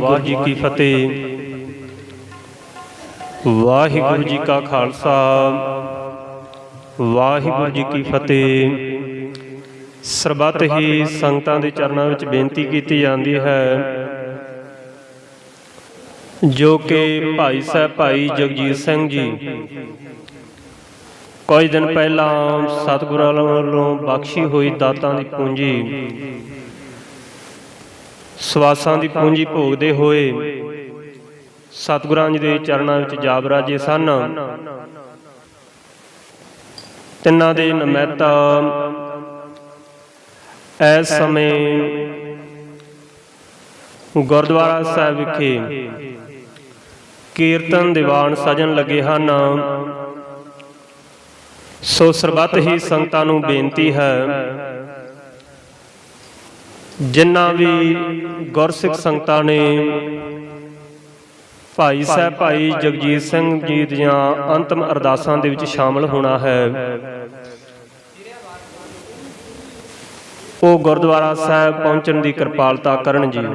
ਵਾਹਿਗੁਰੂ ਜੀ ਕੀ ਫਤਿਹ। ਵਾਹਿਗੁਰੂ ਜੀ ਕਾ ਖਾਲਸਾ। ਵਾਹਿਗੁਰੂ ਜੀ ਕੀ ਫਤਿਹ। ਸਰਬੱਤ ਹੀ ਸੰਗਤਾਂ ਦੇ ਚਰਨਾਂ ਵਿੱਚ ਬੇਨਤੀ ਕੀਤੀ ਜਾਂਦੀ ਹੈ। ਜੋ ਕਿ ਭਾਈ ਸਾਹਿਬ ਭਾਈ ਜਗਜੀਤ ਸਿੰਘ ਜੀ ਕੁਝ ਦਿਨ ਪਹਿਲਾਂ ਸਤਿਗੁਰਾਂ ਵੱਲੋਂ ਬਖਸ਼ੀ ਹੋਈ ਦਾਤਾਂ ਦੀ ਪੂੰਜੀ ਸਵਾਸਾਂ ਦੀ ਪੂੰਜੀ ਭੋਗਦੇ ਹੋਏ ਸਤਿਗੁਰਾਂ ਜੀ ਦੇ ਚਰਨਾਂ ਵਿੱਚ ਜਾਬ ਰਾਜੇ ਸਨ। ਤਿੰਨਾਂ ਦੇ ਨਮਿੱਤ ਇਸ ਸਮੇਂ ਗੁਰਦੁਆਰਾ ਸਾਹਿਬ ਵਿਖੇ ਕੀਰਤਨ ਦੀਵਾਨ ਸਜਣ ਲੱਗੇ ਹਨ। ਸੋ ਸਰਬੱਤ ਹੀ ਸੰਗਤਾਂ ਨੂੰ ਬੇਨਤੀ ਹੈ ਜਿਨ੍ਹਾਂ ਵੀ ਗੁਰਸਿੱਖ ਸੰਗਤਾਂ ਨੇ ਭਾਈ ਸਾਹਿਬ, ਭਾਈ ਜਗਜੀਤ ਸਿੰਘ ਜੀ ਦੀਆਂ ਅੰਤਮ ਅਰਦਾਸਾਂ ਦੇ ਵਿੱਚ ਸ਼ਾਮਲ ਹੋਣਾ ਹੈ। ਉਹ ਗੁਰਦੁਆਰਾ ਸਾਹਿਬ ਪਹੁੰਚਣ ਦੀ ਕਿਰਪਾਲਤਾ ਕਰਨ ਜੀ।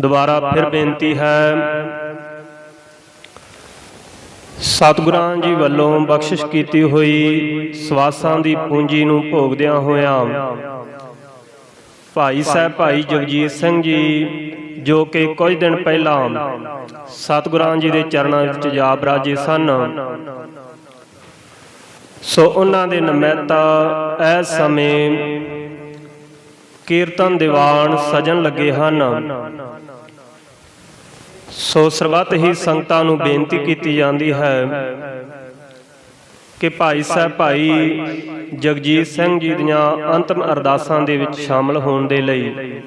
ਦੁਬਾਰਾ ਫਿਰ ਬੇਨਤੀ ਹੈ, ਸਤਿਗੁਰਾਂ ਜੀ ਵੱਲੋਂ ਬਖਸ਼ਿਸ਼ ਕੀਤੀ ਹੋਈ ਸਵਾਸਾਂ ਦੀ ਪੂੰਜੀ ਨੂੰ ਭੋਗਦਿਆਂ ਹੋਇਆਂ ਭਾਈ ਸਾਹਿਬ ਭਾਈ ਜਗਜੀਤ ਸਿੰਘ ਜੀ ਜੋ ਕਿ ਕੁਝ ਦਿਨ ਪਹਿਲਾਂ ਸਤਿਗੁਰਾਂ ਜੀ ਦੇ ਚਰਨਾਂ ਵਿੱਚ ਜਾ ਬਰਾਜੇ ਸਨ। ਸੋ ਉਹਨਾਂ ਦੇ ਨਿਮਿਤ ਇਸ ਸਮੇਂ ਕੀਰਤਨ ਦੀਵਾਨ ਸਜਣ ਲੱਗੇ ਹਨ। ਸੋ ਸਰਬੱਤ ਹੀ ਸੰਗਤਾਂ ਨੂੰ ਬੇਨਤੀ ਕੀਤੀ ਜਾਂਦੀ ਹੈ। ਕਿ ਭਾਈ ਸਾਹਿਬ ਭਾਈ ਜਗਜੀਤ ਸਿੰਘ ਜੀ ਦੀਆਂ ਅੰਤਮ ਅਰਦਾਸਾਂ ਦੇ ਵਿੱਚ ਸ਼ਾਮਲ ਹੋਣ ਦੇ ਲਈ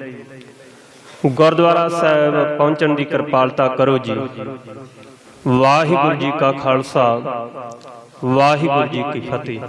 ਗੁਰਦੁਆਰਾ ਸਾਹਿਬ ਪਹੁੰਚਣ ਦੀ ਕਿਰਪਾਲਤਾ ਕਰੋ ਜੀ। ਵਾਹਿਗੁਰੂ ਜੀ ਕਾ ਖਾਲਸਾ, ਵਾਹਿਗੁਰੂ ਜੀ ਕੀ ਫਤਿਹ।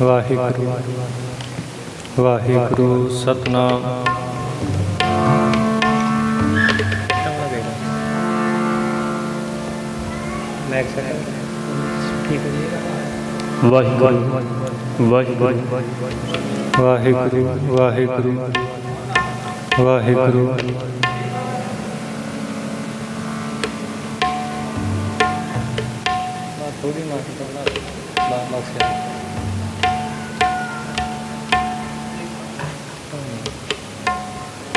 ਵਾਹਿਗੁਰੂ ਵਾਹਿਗੁਰੂ ਸਤਨਾਮ ਵਾਹਿਗੁਰੂ ਵਾਹਿਗੁਰੂ ਵਾਹਿਗੁਰੂ ਵਾਹਿਗੁਰੂ ਵਾਹਿਗੁਰੂ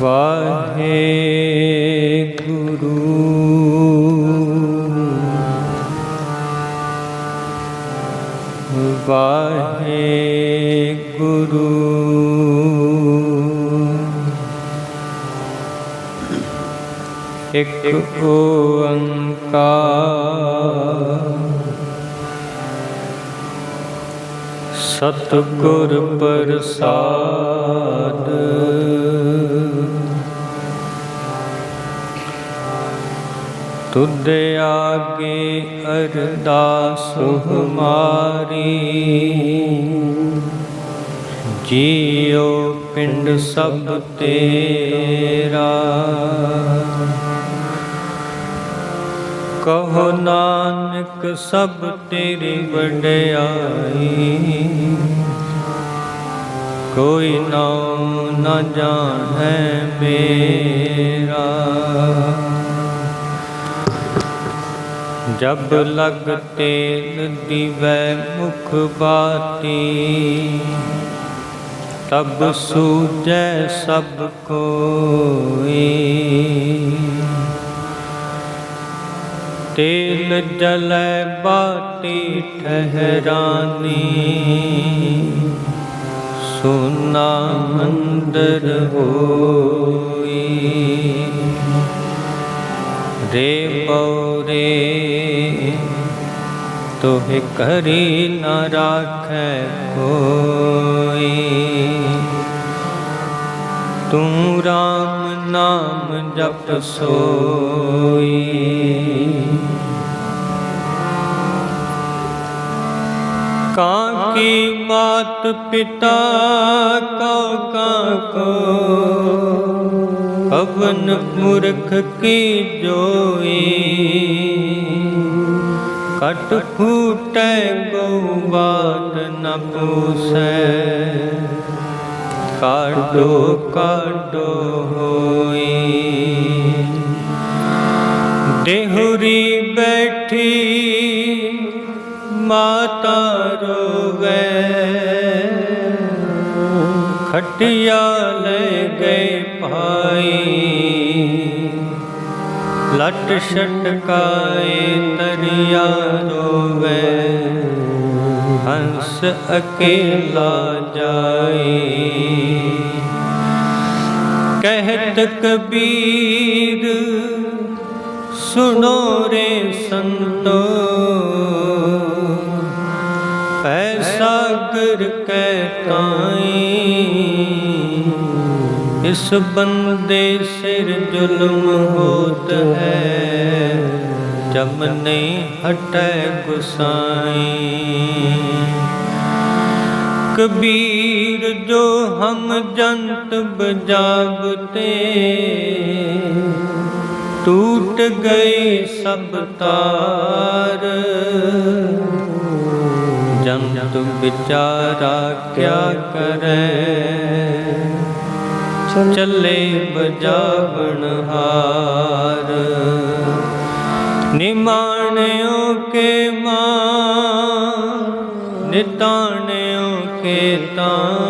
ਵਾਹਿਗੁਰੂ। ਵਾਹਿਗੁਰੂ। ਇੱਕ ਓੰਕਾਰ। ਸਤਿਗੁਰ ਪ੍ਰਸਾਦ। ਤੁਧ ਆਗੇ ਅਰਦਾਸ ਹਮਾਰੀ। ਜੀਉ ਪਿੰਡ ਸਭ ਤੇਰਾ। ਕਹੋ ਨਾਨਕ ਸਭ ਤੇਰੀ ਵਡਿਆਈ। ਕੋਈ ਨਾਮ ਨਾ ਜਾਣੈ ਮੇਰਾ। ਜਬ ਲਗ ਤੇਲ ਦੀਵੈ ਮੁਖ ਬਾਤੀ, ਤਬ ਸੂਝੈ ਸਭ ਕੋਈ। ਤੇਲ ਜਲੈ ਬਾਤੀ ਠਹਿਰਾਨੀ, ਸੁਨਾ ਅੰਦਰ ਹੋਈ। रे पौरे तोहे करी न राख कोई तू राम नाम जप सोई काकी मात पिता का का को ਅਵਨ ਮੂਰਖ ਕੀ ਜੋਈ? ਕਟ ਫੂਟੈ ਗੋ ਬਾਤ ਨ ਪੂਸੈ। ਕਾਡੋ ਕਾਡੋ ਹੋਈ। ਦੇਹੁਰੀ ਬੈਠੀ ਮਾਤਾ ਰੋਵੇ। ਖਟਿਆ ਲੈ ਗਏ ਭਾਈ ਲਟ ਛਟਕਾਏ ਤਰਿਆ ਰੋਵੇ ਹੰਸ ਅਕੇਲਾ ਜਾਏ ਕਹਿਤ ਕਬੀਰ ਸੁਣੋ ਰੇ ਸੰਤੋ। ਐਸਾ ਗੁਰ ਕੈ ਤਾਈ। ਇਸ ਬੰਦੇ ਸਿਰ ਜ਼ੁਲਮ ਹੋਤ ਹੈ। ਜਮ ਨਹੀਂ ਹਟੈ ਗੁਸਾਈ। ਕਬੀਰ ਜੋ ਹਮ ਜੰਤ ਬਜਾਵਤੇ, ਟੂਟ ਗਏ ਸਭ ਤਾਰ। ਜੰਤ ਵਿਚਾਰਾ ਕਿਆ ਕਰੇ? ਚੱਲੇ ਬਜਾਵਣ ਹਾਰ। ਨਿਮਾਣਿਓ ਕੇ ਮਾਂ ਨਿਤਾਣਿਓ ਕੇ ਤਾਂ।